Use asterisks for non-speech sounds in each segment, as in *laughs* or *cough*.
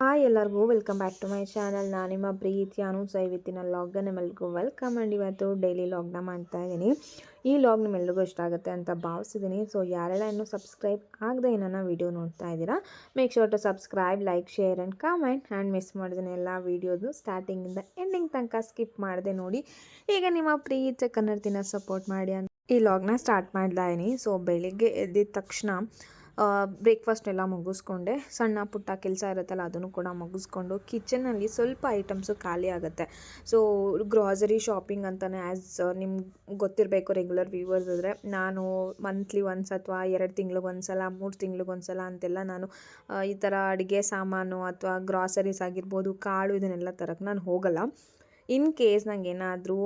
Hi ಎಲ್ಲರಿಗೂ welcome back to my channel ನಾನು ನಿಮ್ಮ ಪ್ರೀತಿಯ ಅನು ವಿತ್ತಿನ ಲಾಗ್ನ ನಿಮ್ಮೆಲ್ರಿಗೂ ವೆಲ್ಕಮ್ ಆ್ಯಂಡ್ ಇವತ್ತು ಡೈಲಿ ಲಾಗ್ನ ಮಾಡ್ತಾ ಇದ್ದೀನಿ ಈ ಲಾಗ್ ನಿಮ್ಮೆಲ್ರಿಗೂ ಇಷ್ಟ ಆಗುತ್ತೆ ಅಂತ ಭಾವಿಸಿದ್ದೀನಿ ಸೊ ಯಾರೆಲ್ಲ ಇನ್ನೂ ಸಬ್ಸ್ಕ್ರೈಬ್ ಆಗದೆ ಏನನ್ನ ವೀಡಿಯೋ ನೋಡ್ತಾ ಇದ್ದೀರಾ make sure to subscribe like share and comment and miss ಮಾಡಿದ್ದೀನಿ ಎಲ್ಲ ವೀಡಿಯೋದು ಸ್ಟಾರ್ಟಿಂಗಿಂದ ಎಂಡಿಂಗ್ ತನಕ ಸ್ಕಿಪ್ ಮಾಡಿದೆ ನೋಡಿ. ಈಗ ನಿಮ್ಮ ಪ್ರೀತಿ ಕನ್ನಡತಿನ ಸಪೋರ್ಟ್ ಮಾಡಿ ಅಂತ ಈ ಲಾಗ್ನ ಸ್ಟಾರ್ಟ್ ಮಾಡ್ತಾ ಇದ್ದೀನಿ ಸೊ ಬೆಳಿಗ್ಗೆ ಎದ್ದಿದ ತಕ್ಷಣ ಬ್ರೇಕ್ಫಾಸ್ಟ್ ಎಲ್ಲ ಮುಗಿಸ್ಕೊಂಡೆ. ಸಣ್ಣ ಪುಟ್ಟ ಕೆಲಸ ಇರುತ್ತಲ್ಲ, ಅದನ್ನು ಕೂಡ ಮುಗಿಸ್ಕೊಂಡು ಕಿಚನಲ್ಲಿ ಸ್ವಲ್ಪ ಐಟಮ್ಸು ಖಾಲಿ ಆಗುತ್ತೆ. ಸೊ ಗ್ರಾಸರಿ ಶಾಪಿಂಗ್ ಅಂತಲೇ ಆ್ಯಸ್ ನಿಮ್ಗೆ ಗೊತ್ತಿರಬೇಕು ರೆಗ್ಯುಲರ್ ವ್ಯೂವರ್ಸ್ ಆದರೆ. ನಾನು ಮಂತ್ಲಿ ಒನ್ಸ್ ಅಥವಾ ಎರಡು ತಿಂಗ್ಳಿಗೆ ಒಂದು ಸಲ ಮೂರು ತಿಂಗ್ಳಿಗೆ ಒಂದು ಸಲ ಅಂತೆಲ್ಲ ನಾನು ಈ ಥರ ಅಡುಗೆ ಸಾಮಾನು ಅಥವಾ ಗ್ರಾಸರೀಸ್ ಆಗಿರ್ಬೋದು, ಕಾಳು ಇದನ್ನೆಲ್ಲ ತರಕ್ಕೆ ನಾನು ಹೋಗಲ್ಲ. ಇನ್ ಕೇಸ್ ನಂಗೆ ಏನಾದರೂ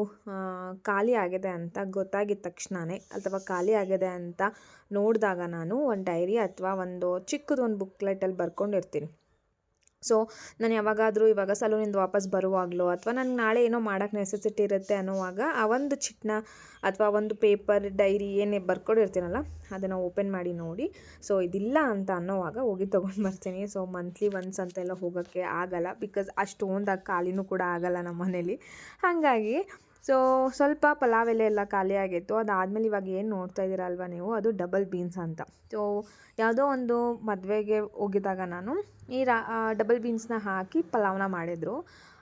ಖಾಲಿ ಆಗಿದೆ ಅಂತ ಗೊತ್ತಾಗಿದ್ದ ತಕ್ಷಣವೇ ಅಥವಾ ಖಾಲಿ ಆಗಿದೆ ಅಂತ ನೋಡಿದಾಗ ನಾನು ಒಂದು ಡೈರಿ ಅಥವಾ ಒಂದು ಚಿಕ್ಕದೊಂದು ಬುಕ್ಲೆಟಲ್ಲಿ ಬರ್ಕೊಂಡಿರ್ತೀನಿ. ಸೊ ನಾನು ಯಾವಾಗಾದರೂ ಇವಾಗ ಸಲೂನಿಂದ ವಾಪಸ್ ಬರುವಾಗಲೋ ಅಥವಾ ನನಗೆ ನಾಳೆ ಏನೋ ಮಾಡೋಕ್ಕೆ ನೆಸೆಸಿಟಿ ಇರುತ್ತೆ ಅನ್ನೋವಾಗ ಆ ಒಂದು ಚಿಟ್ನ ಅಥವಾ ಒಂದು ಪೇಪರ್ ಡೈರಿ ಏನೇ ಬರ್ಕೊಂಡಿರ್ತೀನಲ್ಲ ಅದನ್ನು ಓಪನ್ ಮಾಡಿ ನೋಡಿ. ಸೊ ಇದಿಲ್ಲ ಅಂತ ಅನ್ನೋವಾಗ ಹೋಗಿ ತೊಗೊಂಡು ಬರ್ತೀನಿ. ಸೊ ಮಂತ್ಲಿ ಒನ್ಸ್ ಅಂತೆಲ್ಲ ಹೋಗೋಕ್ಕೆ ಆಗಲ್ಲ ಬಿಕಾಸ್ ಅಷ್ಟೊಂದಾಗ ಖಾಲಿನೂ ಕೂಡ ಆಗಲ್ಲ ನಮ್ಮ ಮನೇಲಿ ಹಾಗಾಗಿ ಸೊ ಸ್ವಲ್ಪ ಪಲಾವ್ ಎಲೆ ಎಲ್ಲ ಖಾಲಿಯಾಗಿತ್ತು ಅದಾದಮೇಲೆ ಇವಾಗ ಏನು ನೋಡ್ತಾ ಇದ್ದೀರಾ ಅಲ್ವಾ ನೀವು? ಅದು ಡಬಲ್ ಬೀನ್ಸ್ ಅಂತ. ಸೊ ಯಾವುದೋ ಒಂದು ಮದುವೆಗೆ ಹೋಗಿದಾಗ ನಾನು ಈ ರಾ ಡಬಲ್ ಬೀನ್ಸ್ನ ಹಾಕಿ ಪಲಾವ್ನ ಮಾಡಿದರು.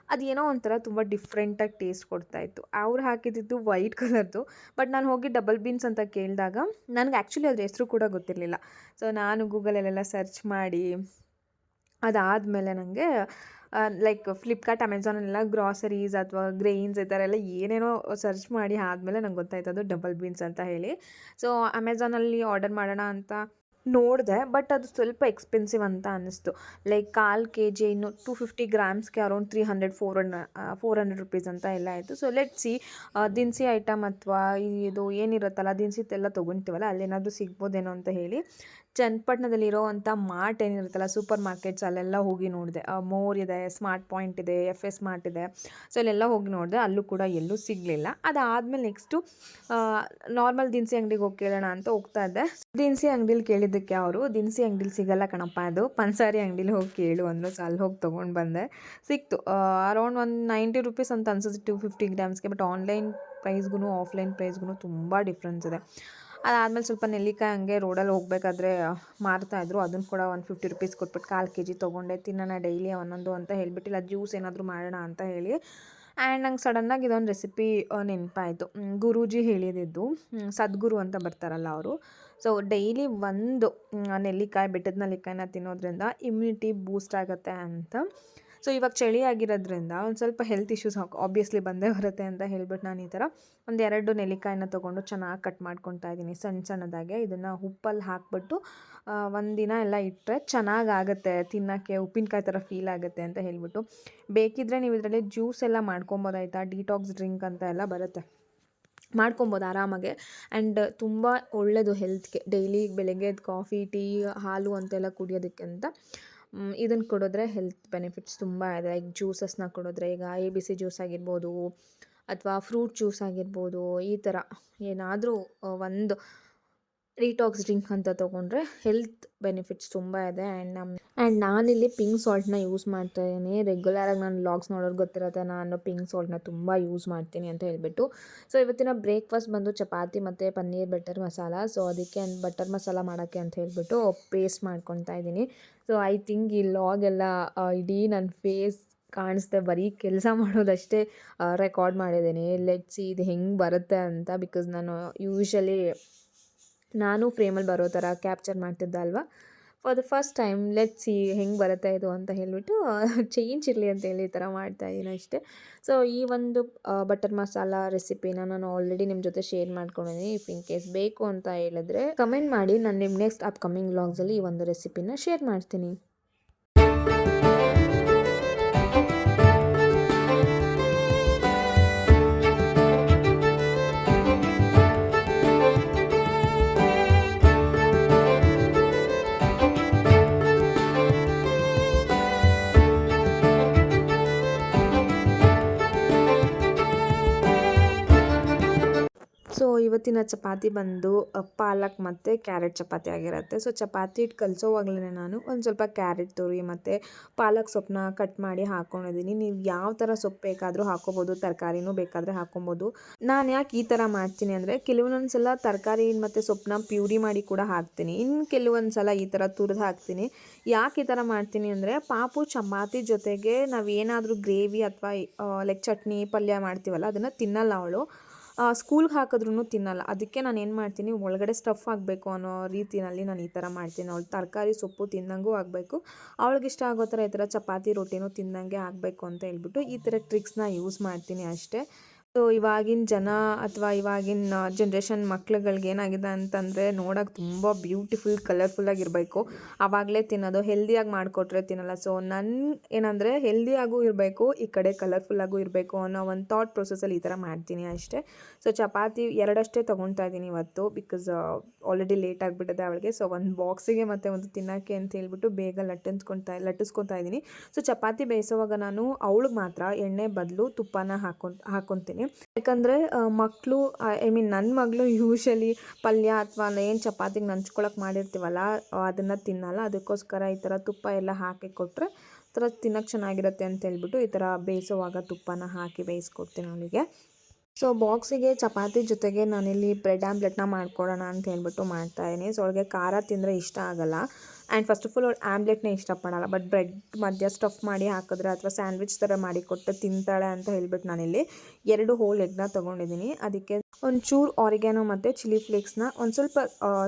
ಅದೇನೋ ಒಂಥರ ತುಂಬ ಡಿಫ್ರೆಂಟಾಗಿ ಟೇಸ್ಟ್ ಕೊಡ್ತಾಯಿತ್ತು ಅವ್ರು ಹಾಕಿದ್ದು ವೈಟ್ ಕಲರ್ದು ಬಟ್ ನಾನು ಹೋಗಿ ಡಬಲ್ ಬೀನ್ಸ್ ಅಂತ ಕೇಳಿದಾಗ ನನಗೆ ಆ್ಯಕ್ಚುಲಿ ಅದ್ರ ಹೆಸರು ಕೂಡ ಗೊತ್ತಿರಲಿಲ್ಲ. ಸೊ ನಾನು ಗೂಗಲಲ್ಲೆಲ್ಲ ಸರ್ಚ್ ಮಾಡಿ ಅದಾದಮೇಲೆ ನನಗೆ ಲೈಕ್ ಫ್ಲಿಪ್ಕಾರ್ಟ್ ಅಮೆಝಾನಲ್ಲೆಲ್ಲ ಗ್ರಾಸರೀಸ್ ಅಥವಾ ಗ್ರೈನ್ಸ್ ಈ ಥರ ಎಲ್ಲ ಏನೇನೋ ಸರ್ಚ್ ಮಾಡಿ ಆದಮೇಲೆ ನಂಗೆ ಗೊತ್ತಾಯ್ತು ಅದು ಡಬಲ್ ಬೀನ್ಸ್ ಅಂತ ಹೇಳಿ. ಸೊ ಅಮೆಝಾನಲ್ಲಿ ಆರ್ಡರ್ ಮಾಡೋಣ ಅಂತ ನೋಡಿದೆ ಬಟ್ ಅದು ಸ್ವಲ್ಪ ಎಕ್ಸ್ಪೆನ್ಸಿವ್ ಅಂತ ಅನ್ನಿಸ್ತು. ಲೈಕ್ ಕಾಲು ಕೆ ಜಿ ಇನ್ನು two fifty ಗ್ರಾಮ್ಸ್ಗೆ around three hundred four hundred four hundred rupees ಅಂತ ಎಲ್ಲ ಆಯಿತು. ಸೊ ಲೆಟ್ ಸಿ ದಿನಸಿ ಐಟಮ್ ಅಥವಾ ಇದು ಏನಿರುತ್ತಲ್ಲ ದಿನಸಿದ್ದೆಲ್ಲ ತೊಗೊತೀವಲ್ಲ, ಅಲ್ಲೇನಾದರೂ ಸಿಗ್ಬೋದೇನೋ ಅಂತ ಹೇಳಿ. ಚನ್ನಪಟ್ಟಣದಲ್ಲಿರೋವಂಥ ಮಾರ್ಟ್ ಏನಿರುತ್ತಲ್ಲ ಸೂಪರ್ ಮಾರ್ಕೆಟ್ಸ್ ಅಲ್ಲೆಲ್ಲ ಹೋಗಿ ನೋಡಿದೆ. ಮೋರ್ ಇದೆ, ಸ್ಮಾರ್ಟ್ ಪಾಯಿಂಟ್ ಇದೆ, ಎಫ್ ಎಸ್ ಮಾರ್ಟ್ ಇದೆ. ಸೊ, ಅಲ್ಲೆಲ್ಲ ಹೋಗಿ ನೋಡಿದೆ. ಅಲ್ಲೂ ಕೂಡ ಎಲ್ಲೂ ಸಿಗಲಿಲ್ಲ. ಅದಾದಮೇಲೆ ನೆಕ್ಸ್ಟು ನಾರ್ಮಲ್ ದಿನಸಿ ಅಂಗಡಿಗೆ ಹೋಗಿ ಕೇಳೋಣ ಅಂತ ಹೋಗ್ತಾ ಇದ್ದೆ. ದಿನಸಿ ಅಂಗಡಿಲಿ ಕೇಳಿದ್ದಕ್ಕೆ ಅವರು, ದಿನಸಿ ಅಂಗಡಿಲಿ ಸಿಗಲ್ಲ ಕಣಪ್ಪ ಅದು. ಪನ್ಸಾರಿ ಅಂಗಡಿಲಿ ಹೋಗಿ ಕೇಳು ಅಂದರು ಸೊ ಅಲ್ಲಿ ಹೋಗಿ ತೊಗೊಂಡು ಬಂದೆ. ಸಿಕ್ತು. ಅರೌಂಡ್ ಒಂದು ನೈಂಟಿ ರುಪೀಸ್ ಅಂತ ಅನ್ಸುತ್ತೆ, ಟು ಫಿಫ್ಟಿ ಗ್ರಾಮ್ಸ್ಗೆ. ಬಟ್ ಆನ್ಲೈನ್ ಪ್ರೈಸ್ಗೂ ಆಫ್ಲೈನ್ ಪ್ರೈಸ್ಗೂ ತುಂಬ ಡಿಫ್ರೆನ್ಸ್ ಇದೆ. ಅದಾದಮೇಲೆ ಸ್ವಲ್ಪ ನೆಲ್ಲಿಕಾಯಿ ಹಂಗೆ ರೋಡಲ್ಲಿ ಹೋಗಬೇಕಾದ್ರೆ ಮಾರ್ತಾಯಿದ್ರು ಅದನ್ನು ಕೂಡ ಒಂದು ಫಿಫ್ಟಿ ರುಪೀಸ್ ಕೊಟ್ಬಿಟ್ಟು ಕಾಲು ಕೆ ಜಿ ತೊಗೊಂಡೆ. ತಿನ್ನೋಣ ಡೈಲಿ ಒಂದೊಂದು ಅಂತ ಹೇಳಿಬಿಟ್ಟಿಲ್ಲ ಜ್ಯೂಸ್ ಏನಾದರೂ ಮಾಡೋಣ ಅಂತ ಹೇಳಿ. ಆ್ಯಂಡ್ ನಂಗೆ ಸಡನ್ನಾಗಿ ಇದೊಂದು ರೆಸಿಪಿ ನೆನಪಾಯಿತು. ಗುರೂಜಿ ಹೇಳಿದಿದ್ದು. ಸದ್ಗುರು ಅಂತ ಬರ್ತಾರಲ್ಲ ಅವರು. ಸೊ ಡೈಲಿ ಒಂದು ನೆಲ್ಲಿಕಾಯಿ, ಬೆಟ್ಟದ ನೆಲ್ಲಿಕಾಯಿನ ತಿನ್ನೋದ್ರಿಂದ ಇಮ್ಯುನಿಟಿ ಬೂಸ್ಟ್ ಆಗುತ್ತೆ ಅಂತ. ಸೊ ಇವಾಗ ಚಳಿ ಆಗಿರೋದ್ರಿಂದ ಒಂದು ಸ್ವಲ್ಪ ಹೆಲ್ತ್ ಇಶ್ಯೂಸ್ ಆಬ್ವಿಯಸ್ಲಿ ಬಂದೇ ಬರುತ್ತೆ ಅಂತ ಹೇಳ್ಬಿಟ್ಟು ನಾನು ಈ ಥರ ಒಂದು ಎರಡು ನೆಲ್ಲಿಕಾಯಿನ ತೊಗೊಂಡು ಚೆನ್ನಾಗಿ ಕಟ್ ಮಾಡ್ಕೊತಾ ಇದ್ದೀನಿ ಸಣ್ಣ ಸಣ್ಣದಾಗೆ. ಇದನ್ನು ಉಪ್ಪಲ್ಲಿ ಹಾಕ್ಬಿಟ್ಟು ಒಂದಿನ ಎಲ್ಲ ಇಟ್ಟರೆ ಚೆನ್ನಾಗಾಗುತ್ತೆ ತಿನ್ನೋಕ್ಕೆ ಉಪ್ಪಿನಕಾಯಿ ಥರ ಫೀಲ್ ಆಗುತ್ತೆ ಅಂತ ಹೇಳ್ಬಿಟ್ಟು. ಬೇಕಿದ್ದರೆ ನೀವು ಇದರಲ್ಲಿ ಜ್ಯೂಸ್ ಎಲ್ಲ ಮಾಡ್ಕೊಬೋದಾಯ್ತಾ? ಡಿಟಾಕ್ಸ್ ಡ್ರಿಂಕ್ ಅಂತ ಎಲ್ಲ ಬರುತ್ತೆ. ಮಾಡ್ಕೊಬೋದು ಆರಾಮಾಗೆ. ಆ್ಯಂಡ್ ತುಂಬ ಒಳ್ಳೆಯದು ಹೆಲ್ತ್ಗೆ ಡೈಲಿ ಬೆಳಗ್ಗೆ ಕಾಫಿ ಟೀ ಹಾಲು ಅಂತೆಲ್ಲ ಕುಡಿಯೋದಕ್ಕೆ ಅಂತ. ಇದನ್ನು ಕುಡಿದ್ರೆ ಹೆಲ್ತ್ ಬೆನಿಫಿಟ್ಸ್ ತುಂಬ ಇದೆ. ಲೈಕ್ ಜ್ಯೂಸಸ್ನ ಕುಡಿದ್ರೆ, ಈಗ ಎ ಬಿ ಸಿ ಜ್ಯೂಸ್ ಆಗಿರ್ಬೋದು, ಅಥವಾ ಫ್ರೂಟ್ ಜ್ಯೂಸ್ ಆಗಿರ್ಬೋದು, ಈ ಥರ ಏನಾದರೂ ಒಂದು ಡಿಟಾಕ್ಸ್ ಡ್ರಿಂಕ್ ಅಂತ ತೊಗೊಂಡ್ರೆ ಹೆಲ್ತ್ ಬೆನಿಫಿಟ್ಸ್ ತುಂಬ ಇದೆ. ಆ್ಯಂಡ್ ನಮ್ಮ ಆ್ಯಂಡ್ ನಾನಿಲ್ಲಿ ಪಿಂಕ್ ಸಾಲ್ಟ್ನ ಯೂಸ್ ಮಾಡ್ತಾ ಇದ್ದೀನಿ ರೆಗ್ಯುಲರಾಗಿ ನಾನು ಲಾಗ್ಸ್ ನೋಡೋರು ಗೊತ್ತಿರತ್ತೆ ನಾನು ಪಿಂಕ್ ಸಾಲ್ಟ್ನ ತುಂಬ ಯೂಸ್ ಮಾಡ್ತೀನಿ ಅಂತ ಹೇಳಿಬಿಟ್ಟು. ಸೊ ಇವತ್ತಿನ ಬ್ರೇಕ್ಫಾಸ್ಟ್ ಬಂದು ಚಪಾತಿ ಮತ್ತು ಪನ್ನೀರ್ ಬಟರ್ ಮಸಾಲ. ಸೊ ಅದಕ್ಕೆ ಬಟರ್ ಮಸಾಲ ಮಾಡೋಕ್ಕೆ ಅಂತ ಹೇಳ್ಬಿಟ್ಟು ಪೇಸ್ಟ್ ಮಾಡ್ಕೊತಾ ಇದ್ದೀನಿ. ಸೊ ಐ ಥಿಂಕ್ ಈ ಲಾಗೆಲ್ಲ ಇಡೀ ನನ್ನ ಫೇಸ್ ಕಾಣಿಸ್ದೆ. ಬರೀ ಕೆಲಸ ಮಾಡೋದಷ್ಟೇ ರೆಕಾರ್ಡ್ ಮಾಡಿದ್ದೀನಿ. ಲೆಟ್ಸಿ ಇದು ಹೆಂಗೆ ಬರುತ್ತೆ ಅಂತ ಬಿಕಾಸ್ ನಾನು ಯೂಶ್ವಲಿ ನಾನು ಫ್ರೇಮಲ್ಲಿ ಬರೋ ಥರ ಕ್ಯಾಪ್ಚರ್ ಮಾಡ್ತಿದ್ದೆ ಅಲ್ವಾ? For the first time let see ಹೆಂಗೆ ಬರುತ್ತೆ ಇದು ಅಂತ ಹೇಳಿಬಿಟ್ಟು ಚೇಂಜ್ *laughs* ಇರಲಿ ಅಂತೇಳಿ ಈ ಥರ ಮಾಡ್ತಾಯಿದ್ದೀನಿ ಅಷ್ಟೇ. ಸೊ ಈ ಒಂದು ಬಟರ್ ಮಸಾಲ ರೆಸಿಪಿನ ನಾನು ಆಲ್ರೆಡಿ ನಿಮ್ಮ ಜೊತೆ ಶೇರ್ ಮಾಡ್ಕೊಂಡಿದ್ದೀನಿ ಇಫ್ ಇನ್ ಕೇಸ್ ಬೇಕು ಅಂತ ಹೇಳಿದ್ರೆ ಕಮೆಂಟ್ ಮಾಡಿ. ನಾನು ನಿಮ್ಮ ನೆಕ್ಸ್ಟ್ ಅಪ್ಕಮಿಂಗ್ ವ್ಲಾಗ್ಸಲ್ಲಿ ಈ ಒಂದು ರೆಸಿಪಿನ ಶೇರ್ ಮಾಡ್ತೀನಿ. ಇವತ್ತಿನ ಚಪಾತಿ ಬಂದು ಪಾಲಕ್ ಮತ್ತು ಕ್ಯಾರೆಟ್ ಚಪಾತಿ ಆಗಿರುತ್ತೆ. ಸೊ, ಚಪಾತಿ ಹಿಟ್ಟು ಕಲಿಸೋವಾಗಲೇ ನಾನು ಒಂದು ಸ್ವಲ್ಪ ಕ್ಯಾರೆಟ್ ತುರಿ ಮತ್ತು ಪಾಲಕ್ ಸೊಪ್ಪನ್ನ ಕಟ್ ಮಾಡಿ ಹಾಕ್ಕೊಂಡಿದ್ದೀನಿ ನೀವು ಯಾವ ಥರ ಸೊಪ್ಪು ಬೇಕಾದರೂ ಹಾಕೋಬೋದು, ತರಕಾರಿನೂ ಬೇಕಾದರೆ ಹಾಕೊಬೋದು. ನಾನು ಯಾಕೆ ಈ ಥರ ಮಾಡ್ತೀನಿ ಅಂದರೆ ಕೆಲವೊಂದೊಂದು ಸಲ ತರಕಾರಿ ಮತ್ತು ಸೊಪ್ಪನ್ನ ಪ್ಯೂರಿ ಮಾಡಿ ಕೂಡ ಹಾಕ್ತೀನಿ. ಇನ್ನು ಕೆಲವೊಂದು ಸಲ ಈ ಥರ ತುರಿದು ಹಾಕ್ತೀನಿ. ಯಾಕೆ ಈ ಥರ ಮಾಡ್ತೀನಿ ಅಂದರೆ, ಪಾಪು ಚಪಾತಿ ಜೊತೆಗೆ ನಾವು ಏನಾದರೂ ಗ್ರೇವಿ ಅಥವಾ ಲೈಕ್ ಚಟ್ನಿ ಪಲ್ಯ ಮಾಡ್ತೀವಲ್ಲ, ಅದನ್ನು ತಿನ್ನಲ್ಲ ಅವಳು. ಸ್ಕೂಲ್ಗೆ ಹಾಕಿದ್ರೂ ತಿನ್ನಲ್ಲ. ಅದಕ್ಕೆ ನಾನು ಏನು ಮಾಡ್ತೀನಿ, ಒಳಗಡೆ ಸ್ಟಫ್ ಆಗಬೇಕು ಅನ್ನೋ ರೀತಿಯಲ್ಲಿ ನಾನು ಈ ಥರ ಮಾಡ್ತೀನಿ. ಅವಳು ತರಕಾರಿ ಸೊಪ್ಪು ತಿಂದಂಗೂ ಆಗಬೇಕು. ಅವಳಿಗೆ ಇಷ್ಟ ಆಗೋ ಥರ ಈ ಥರ ಚಪಾತಿ, ರೊಟ್ಟಿನೂ ತಿಂದಂಗೆ ಆಗಬೇಕು ಅಂತ ಹೇಳ್ಬಿಟ್ಟು ಈ ಥರ ಟ್ರಿಕ್ಸ್ನ ಯೂಸ್ ಮಾಡ್ತೀನಿ ಅಷ್ಟೇ. ಸೊ ಇವಾಗಿನ ಜನ ಅಥವಾ ಇವಾಗಿನ ಜನ್ರೇಷನ್ ಮಕ್ಳುಗಳ್ಗೆ ಏನಾಗಿದೆ ಅಂತಂದರೆ ನೋಡೋಕೆ ತುಂಬ ಬ್ಯೂಟಿಫುಲ್ ಕಲರ್ಫುಲ್ಲಾಗಿರಬೇಕು ಆವಾಗಲೇ ತಿನ್ನೋದು ಹೆಲ್ದಿಯಾಗಿ ಮಾಡಿಕೊಟ್ರೆ ತಿನ್ನಲ್ಲ. ಸೊ ನನ್ನ ಏನಂದರೆ ಹೆಲ್ದಿಯಾಗೂ ಇರಬೇಕು, ಈ ಕಡೆ ಕಲರ್ಫುಲ್ಲಾಗೂ ಇರಬೇಕು ಅನ್ನೋ ಒಂದು ಥಾಟ್ ಪ್ರೊಸೆಸಲ್ಲಿ ಈ ಥರ ಮಾಡ್ತೀನಿ ಅಷ್ಟೇ. ಸೊ ಚಪಾತಿ ಎರಡಷ್ಟೇ ತೊಗೊಳ್ತಾ ಇದ್ದೀನಿ ಇವತ್ತು ಬಿಕಾಸ್ ಆಲ್ರೆಡಿ ಲೇಟ್ ಆಗಿಬಿಟ್ಟಿದೆ ಅವಳಿಗೆ. ಸೊ ಒಂದು ಬಾಕ್ಸಿಗೆ ಮತ್ತು ಒಂದು ತಿನ್ನೋಕ್ಕೆ ಅಂತ ಹೇಳ್ಬಿಟ್ಟು ಬೇಗ ಲಟ್ಟಿಸ್ಕೊತಾ ಲಟ್ಟಿಸ್ಕೊತಾ ಇದ್ದೀನಿ. ಸೊ ಚಪಾತಿ ಬೇಯಿಸುವಾಗ ನಾನು ಅವಳಿಗೆ ಮಾತ್ರ ಎಣ್ಣೆ ಬದಲು ತುಪ್ಪನ ಹಾಕೊಂಡು ಹಾಕ್ಕೊತೀನಿ ಯಾಕಂದರೆ ಮಕ್ಕಳು ಐ ಮೀನ್ ನನ್ನ ಮಗಳು ಯೂಶಲಿ ಪಲ್ಯ ಅಥವಾ ಏನು ಚಪಾತಿಗೆ ನಂಚ್ಕೊಳಕ್ಕೆ ಮಾಡಿರ್ತೀವಲ್ಲ, ಅದನ್ನು ತಿನ್ನಲ್ಲ. ಅದಕ್ಕೋಸ್ಕರ ಈ ಥರ ತುಪ್ಪ ಎಲ್ಲ ಹಾಕಿ ಕೊಟ್ಟರೆ ಥರ ತಿನ್ನೋಕ್ಕೆ ಚೆನ್ನಾಗಿರುತ್ತೆ ಅಂತ ಹೇಳ್ಬಿಟ್ಟು ಈ ಥರ ಬೇಯಿಸೋವಾಗ ತುಪ್ಪನ ಹಾಕಿ ಬೇಯಿಸ್ಕೊಡ್ತೀನಿ ಅವಳಿಗೆ. ಸೊ ಬಾಕ್ಸಿಗೆ ಚಪಾತಿ ಜೊತೆಗೆ ನಾನಿಲ್ಲಿ ಬ್ರೆಡ್ ಆಮ್ಲೆಟ್ನ ಮಾಡ್ಕೊಡೋಣ ಅಂತ ಹೇಳ್ಬಿಟ್ಟು ಮಾಡ್ತಾಯಿದ್ದೀನಿ ಸೊ ಅವಳಿಗೆ ಖಾರ ತಿಂದರೆ ಇಷ್ಟ ಆಗಲ್ಲ. ಆ್ಯಂಡ್ ಫಸ್ಟ್ ಆಫ್ ಆಲ್ ಅವಳು ಆಮ್ಲೆಟ್ನೇ ಇಷ್ಟಪಡಲ್ಲ ಬಟ್ ಬ್ರೆಡ್ ಮಧ್ಯ ಸ್ಟಫ್ ಮಾಡಿ ಹಾಕಿದ್ರೆ ಅಥವಾ ಸ್ಯಾಂಡ್ವಿಚ್ ಥರ ಮಾಡಿ ಕೊಟ್ಟು ತಿಂತಾಳೆ ಅಂತ ಹೇಳ್ಬಿಟ್ಟು ನಾನಿಲ್ಲಿ ಎರಡು ಹೋಲ್ ಎಗ್ನ ತೊಗೊಂಡಿದ್ದೀನಿ. ಅದಕ್ಕೆ ಒಂಚೂರು ಆರಿಗ್ಯಾನೋ ಮತ್ತು ಚಿಲ್ಲಿ ಫ್ಲೇಕ್ಸ್ನ ಒಂದು ಸ್ವಲ್ಪ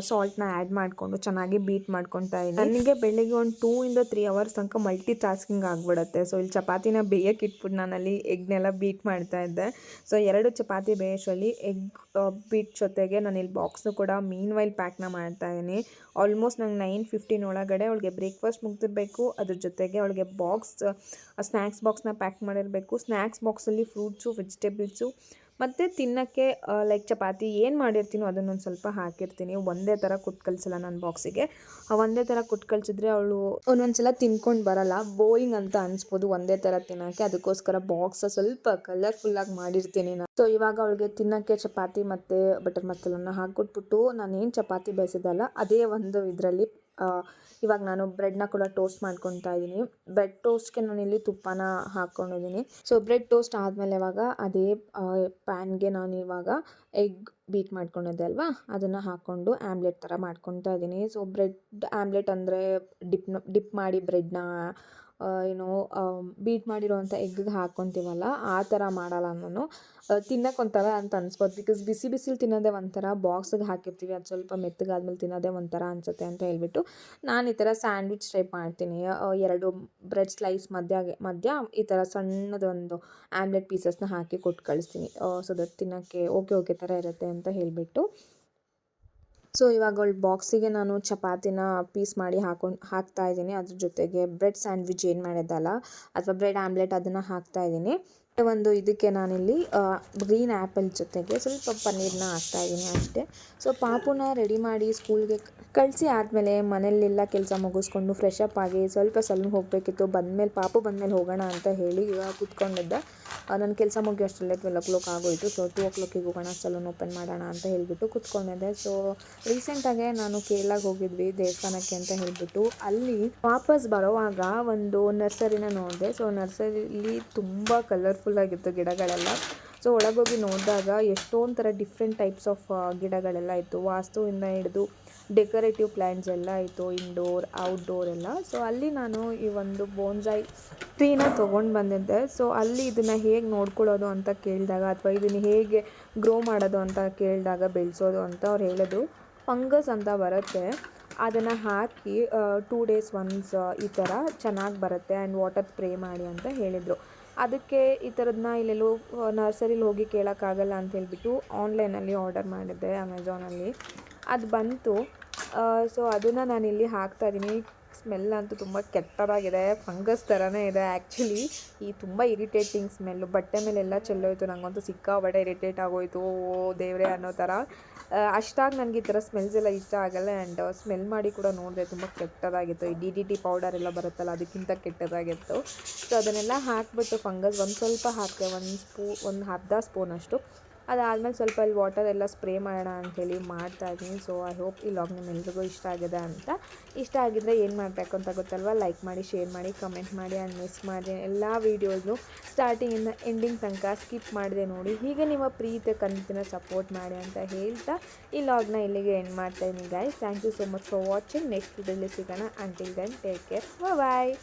ಸಾಲ್ಟ್ನ ಆ್ಯಡ್ ಮಾಡಿಕೊಂಡು ಚೆನ್ನಾಗಿ ಬೀಟ್ ಮಾಡ್ಕೊತಾ ಇದ್ದೀನಿ ನನಗೆ ಬೆಳಿಗ್ಗೆ ಒಂದು ಟೂ ಇಂದ ತ್ರೀ ಅವರ್ಸ್ ತನಕ ಮಲ್ಟಿ ಟಾಸ್ಕಿಂಗ್ ಆಗಿಬಿಡುತ್ತೆ. ಸೊ ಇಲ್ಲಿ ಚಪಾತಿನ ಬೇಯಕ್ಕೆ ಇಟ್ಬಿಟ್ಟು ನಾನಲ್ಲಿ ಎಗ್ನೆಲ್ಲ ಬೀಟ್ ಮಾಡ್ತಾ ಇದ್ದೆ. ಸೊ ಎರಡು ಚಪಾತಿ ಬೇಯಿಸೋಲ್ಲಿ ಎಗ್ ಬೀಟ್ ಜೊತೆಗೆ ನಾನು ಇಲ್ಲಿ ಬಾಕ್ಸ್ನು ಕೂಡ ಮೀನ್ ವೈಲ್ ಪ್ಯಾಕ್ನ ಮಾಡ್ತಾ ಇದ್ದೀನಿ. ಆಲ್ಮೋಸ್ಟ್ ನಂಗೆ ನೈನ್ ಫಿಫ್ಟೀನ್ ಒಳಗಡೆ ಅವಳಿಗೆ ಬ್ರೇಕ್ಫಾಸ್ಟ್ ಮುಗ್ದಿರಬೇಕು. ಅದ್ರ ಜೊತೆಗೆ ಅವಳಿಗೆ ಬಾಕ್ಸ್ ಸ್ನ್ಯಾಕ್ಸ್ ಬಾಕ್ಸ್ನ ಪ್ಯಾಕ್ ಮಾಡಿರಬೇಕು. ಸ್ನ್ಯಾಕ್ಸ್ ಬಾಕ್ಸಲ್ಲಿ ಫ್ರೂಟ್ಸು ವೆಜಿಟೇಬಲ್ಸು ಮತ್ತು ತಿನ್ನೋಕ್ಕೆ ಲೈಕ್ ಚಪಾತಿ ಏನು ಮಾಡಿರ್ತೀನೋ ಅದನ್ನೊಂದು ಸ್ವಲ್ಪ ಹಾಕಿರ್ತೀನಿ. ಒಂದೇ ಥರ ಕುಟ್ ಕಳಿಸಲ್ಲ ನನ್ನ ಬಾಕ್ಸಿಗೆ ಒಂದೇ ಥರ ಕುಟ್ ಅವಳು ಒಂದೊಂದು ಸಲ ತಿನ್ಕೊಂಡು ಬರಲ್ಲ. ಬೋಯಿಂಗ್ ಅಂತ ಅನಿಸ್ಬೋದು ಒಂದೇ ಥರ ತಿನ್ನೋಕ್ಕೆ. ಅದಕ್ಕೋಸ್ಕರ ಬಾಕ್ಸ ಸ್ವಲ್ಪ ಕಲರ್ಫುಲ್ಲಾಗಿ ಮಾಡಿರ್ತೀನಿ ನಾನು. ಸೊ ಇವಾಗ ಅವಳಿಗೆ ತಿನ್ನೋಕ್ಕೆ ಚಪಾತಿ ಮತ್ತು ಬಟರ್ ಮಸಾಲನ್ನ ಹಾಕ್ಬಿಟ್ಬಿಟ್ಟು ನಾನು ಏನು ಚಪಾತಿ ಬೇಯಿಸಿದಲ್ಲ ಅದೇ ಒಂದು ಇದರಲ್ಲಿ ಇವಾಗ ನಾನು ಬ್ರೆಡ್ನ ಕೂಡ ಟೋಸ್ಟ್ ಮಾಡ್ಕೊತಾ ಇದ್ದೀನಿ. ಬ್ರೆಡ್ ಟೋಸ್ಟ್ಗೆ ನಾನು ಇಲ್ಲಿ ತುಪ್ಪನ ಹಾಕ್ಕೊಂಡಿದ್ದೀನಿ ಸೊ ಬ್ರೆಡ್ ಟೋಸ್ಟ್ ಆದಮೇಲೆ ಇವಾಗ ಅದೇ ಪ್ಯಾನ್ಗೆ ನಾನು ಇವಾಗ ಎಗ್ ಬೀಟ್ ಮಾಡ್ಕೊಂಡಿದ್ದೆ ಅಲ್ವಾ? ಅದನ್ನು ಹಾಕ್ಕೊಂಡು ಆಮ್ಲೆಟ್ ಥರ ಮಾಡ್ಕೊತಾ ಇದ್ದೀನಿ. ಸೊ ಬ್ರೆಡ್ ಆಮ್ಲೆಟ್ ಅಂದರೆ ಡಿಪ್ನ ಡಿಪ್ ಮಾಡಿ ಬ್ರೆಡ್ನ ಏನೋ ಬೀಟ್ ಮಾಡಿರೋವಂಥ ಎಗ್ಗೆ ಹಾಕ್ಕೊತೀವಲ್ಲ ಆ ಥರ ಮಾಡಲ್ಲ ನಾನು. ತಿನ್ನೋಕೆ ಒಂಥರ ಅಂತ ಅನ್ಸ್ಬೋದು. ಬಿಕಾಸ್ ಬಿಸಿ ಬಿಸಿಲು ತಿನ್ನೋದೇ ಒಂಥರ ಬಾಕ್ಸಿಗೆ ಹಾಕಿರ್ತೀವಿ. ಅದು ಸ್ವಲ್ಪ ಮೆತ್ತಗಾದ್ಮೇಲೆ ತಿನ್ನೋದೇ ಒಂಥರ ಅನಿಸುತ್ತೆ ಅಂತ ಹೇಳ್ಬಿಟ್ಟು ನಾನು ಈ ಥರ ಸ್ಯಾಂಡ್ವಿಚ್ ಟೈಪ್ ಮಾಡ್ತೀನಿ. ಎರಡು ಬ್ರೆಡ್ ಸ್ಲೈಸ್ ಮಧ್ಯ ಮಧ್ಯ ಈ ಥರ ಸಣ್ಣದೊಂದು ಆಮ್ಲೆಟ್ ಪೀಸಸ್ನ ಹಾಕಿ ಕೊಟ್ಟು ಕಳಿಸ್ತೀನಿ. ಸೊ ದಟ್ ತಿನ್ನೋಕ್ಕೆ ಓಕೆ ಓಕೆ ಥರ ಇರುತ್ತೆ ಅಂತ ಹೇಳಿಬಿಟ್ಟು. ಸೊ ಇವಾಗ ಅವಳು ಬಾಕ್ಸಿಗೆ ನಾನು ಚಪಾತಿನ ಪೀಸ್ ಮಾಡಿ ಹಾಕೊಂಡು, ಹಾಕ್ತಾ ಇದ್ದೀನಿ. ಅದ್ರ ಜೊತೆಗೆ ಬ್ರೆಡ್ ಸ್ಯಾಂಡ್ವಿಚ್ ಏನು ಮಾಡಿದ್ದಲ್ಲ, ಅಥವಾ ಬ್ರೆಡ್ ಆಮ್ಲೆಟ್ ಅದನ್ನು ಹಾಕ್ತಾ ಇದ್ದೀನಿ. ಒಂದು ಇದಕ್ಕೆ ನಾನಿಲ್ಲಿ ಗ್ರೀನ್ ಆ್ಯಪಲ್ ಜೊತೆಗೆ ಸ್ವಲ್ಪ ಪನ್ನೀರ್ನ ಹಾಕ್ತಾ ಇದ್ದೀನಿ ಅಷ್ಟೇ. ಸೊ ಪಾಪುನ ರೆಡಿ ಮಾಡಿ ಸ್ಕೂಲ್ಗೆ ಕಳಿಸಿ ಆದಮೇಲೆ ಮನೆಯಲ್ಲೆಲ್ಲ ಕೆಲಸ ಮುಗಿಸ್ಕೊಂಡು ಫ್ರೆಶ್ ಅಪ್ ಆಗಿ ಸ್ವಲ್ಪ ಸಲೂನ್ ಹೋಗಬೇಕಿತ್ತು. ಬಂದಮೇಲೆ ಪಾಪು ಬಂದಮೇಲೆ ಹೋಗೋಣ ಅಂತ ಹೇಳಿ ಇವಾಗ ಕೂತ್ಕೊಂಡಿದ್ದೆ. ನನ್ನ ಕೆಲಸ ಮುಗಿಯೋ ಅಷ್ಟರಲ್ಲೇ ಟ್ವೆಲ್ ಓ ಕ್ಲಾಕ್ ಆಗೋಯಿತು. ಸೊ ಟೂ ಓ ಕ್ಲಾಕಿಗೆ ಹೋಗೋಣ ಸಲೂನ್ ಓಪನ್ ಮಾಡೋಣ ಅಂತ ಹೇಳಿಬಿಟ್ಟು ಕೂತ್ಕೊಂಡಿದ್ದೆ ಸೊ ರೀಸೆಂಟಾಗೆ ನಾನು ಕೇರಳಗೆ ಹೋಗಿದ್ವಿ ದೇವಸ್ಥಾನಕ್ಕೆ ಅಂತ ಹೇಳಿಬಿಟ್ಟು. ಅಲ್ಲಿ ವಾಪಸ್ ಬರೋವಾಗ ಒಂದು ನರ್ಸರಿನ ನೋಡಿದೆ. ಸೊ ನರ್ಸರಿಲಿ ತುಂಬ ಕಲರ್ಫುಲ್ ಆಗಿತ್ತು ಗಿಡಗಳೆಲ್ಲ. ಸೊ ಒಳಗೋಗಿ ನೋಡಿದಾಗ ಎಷ್ಟೊಂದು ಥರ ಡಿಫ್ರೆಂಟ್ ಟೈಪ್ಸ್ ಆಫ್ ಗಿಡಗಳೆಲ್ಲ ಇತ್ತು. ವಾಸ್ತುವಿಂದ ಹಿಡಿದು ಡೆಕೋರೇಟಿವ್ ಪ್ಲ್ಯಾಂಟ್ಸ್ ಎಲ್ಲ ಇತ್ತು ಇಂಡೋರ್ ಔಟ್ಡೋರ್ ಎಲ್ಲ. ಸೊ ಅಲ್ಲಿ ನಾನು ಈ ಒಂದು ಬೋನ್ಸಾಯ್ ಟ್ರೀನ ತೊಗೊಂಡು ಬಂದಿದ್ದೆ. ಸೊ ಅಲ್ಲಿ ಇದನ್ನು ಹೇಗೆ ನೋಡ್ಕೊಳ್ಳೋದು ಅಂತ ಕೇಳಿದಾಗ ಅಥವಾ ಇದನ್ನು ಹೇಗೆ ಗ್ರೋ ಮಾಡೋದು ಅಂತ ಕೇಳಿದಾಗ ಬೆಳೆಸೋದು ಅಂತ ಅವ್ರು ಹೇಳೋದು ಫಂಗಸ್ ಅಂತ ಬರುತ್ತೆ. ಅದನ್ನು ಹಾಕಿ ಟೂ ಡೇಸ್ ಒನ್ಸ್ ಈ ಥರ ಚೆನ್ನಾಗಿ ಬರುತ್ತೆ ಆ್ಯಂಡ್ ವಾಟರ್ ಸ್ಪ್ರೇ ಮಾಡಿ ಅಂತ ಹೇಳಿದರು. ಅದಕ್ಕೆ ಈ ಥರದನ್ನ ಇಲ್ಲೆಲ್ಲೂ ನರ್ಸರಿಲಿ ಹೋಗಿ ಕೇಳೋಕ್ಕಾಗಲ್ಲ ಅಂತ ಹೇಳ್ಬಿಟ್ಟು ಆನ್ಲೈನಲ್ಲಿ ಆರ್ಡರ್ ಮಾಡಿದ್ದೆ ಅಮೆಝಾನಲ್ಲಿ ಅದು ಬಂತು. ಸೊ ಅದನ್ನು ಇಲ್ಲಿ ಹಾಕ್ತಾ ಇದ್ದೀನಿ. ಸ್ಮೆಲ್ ಅಂತೂ ತುಂಬ ಕೆಟ್ಟದಾಗಿದೆ ಫಂಗಸ್ ಥರನೇ ಇದೆ ಆ್ಯಕ್ಚುಲಿ ಈ ತುಂಬ ಇರಿಟೇಟಿಂಗ್ ಸ್ಮೆಲ್ಲು ಬಟ್ಟೆ ಮೇಲೆಲ್ಲ ಚೆಲ್ಲೋಯ್ತು ನನಗಂತೂ ಸಿಕ್ಕಾಬಟ್ಟೆ ಇರಿಟೇಟ್ ಆಗೋಯ್ತು, ಓ, ದೇವರೇ ಅನ್ನೋ ಥರ. ಅಷ್ಟಾಗಿ ನನಗೆ ಈ ಥರ ಸ್ಮೆಲ್ಸ್ ಎಲ್ಲ ಇಷ್ಟ ಆಗಲ್ಲ ಆ್ಯಂಡ್ ಸ್ಮೆಲ್ ಮಾಡಿ ಕೂಡ ನೋಡಿದೆ ತುಂಬ ಕೆಟ್ಟದಾಗಿತ್ತು. ಈ ಡಿ ಡಿ ಟಿ ಪೌಡರ್ ಎಲ್ಲ ಬರುತ್ತಲ್ಲ, ಅದಕ್ಕಿಂತ ಕೆಟ್ಟದಾಗಿತ್ತು. ಸೊ ಅದನ್ನೆಲ್ಲ ಹಾಕಿಬಿಟ್ಟು ಫಂಗಸ್ ಒಂದು ಸ್ವಲ್ಪ ಹಾಕಿದೆ, ಒಂದು ಸ್ಪೂ, ಒಂದು ಅರ್ಧ ಸ್ಪೂನಷ್ಟು ಅದಾದಮೇಲೆ ಸ್ವಲ್ಪ ಇಲ್ಲಿ ವಾಟರ್ ಎಲ್ಲ ಸ್ಪ್ರೇ ಮಾಡೋಣ ಅಂಥೇಳಿ ಮಾಡ್ತಾ ಇದ್ದೀನಿ. ಸೊ ಐ ಹೋಪ್ ಈ ಲಾಗ್ ನಿಮ್ಮೆಲ್ರಿಗೂ ಇಷ್ಟ ಆಗಿದೆ ಅಂತ. ಇಷ್ಟ ಆಗಿದ್ರೆ ಏನು ಮಾಡಬೇಕು ಅಂತ ಗೊತ್ತಲ್ವ? ಲೈಕ್ ಮಾಡಿ ಶೇರ್ ಮಾಡಿ ಕಮೆಂಟ್ ಮಾಡಿ ಆ್ಯಂಡ್ ಮಿಸ್ ಮಾಡಿದೆ ಎಲ್ಲ ವೀಡಿಯೋಸ್ನು ಸ್ಟಾರ್ಟಿಂಗಿಂದ ಎಂಡಿಂಗ್ ತನಕ ಸ್ಕಿಪ್ ಮಾಡಿದೆ ನೋಡಿ. ಹೀಗೆ ನಿಮ್ಮ ಪ್ರೀತಿ ಕನಸಿನ ಸಪೋರ್ಟ್ ಮಾಡಿ ಅಂತ ಹೇಳ್ತಾ ಈ ಲಾಗ್ನ ಇಲ್ಲಿಗೆ ಎಂಡ್ ಮಾಡ್ತಾ ಇದ್ದೀನಿ guys thank you so much for watching next ವಿಡಿಯೋಲಿ ಸಿಗೋಣ. Until then take care bye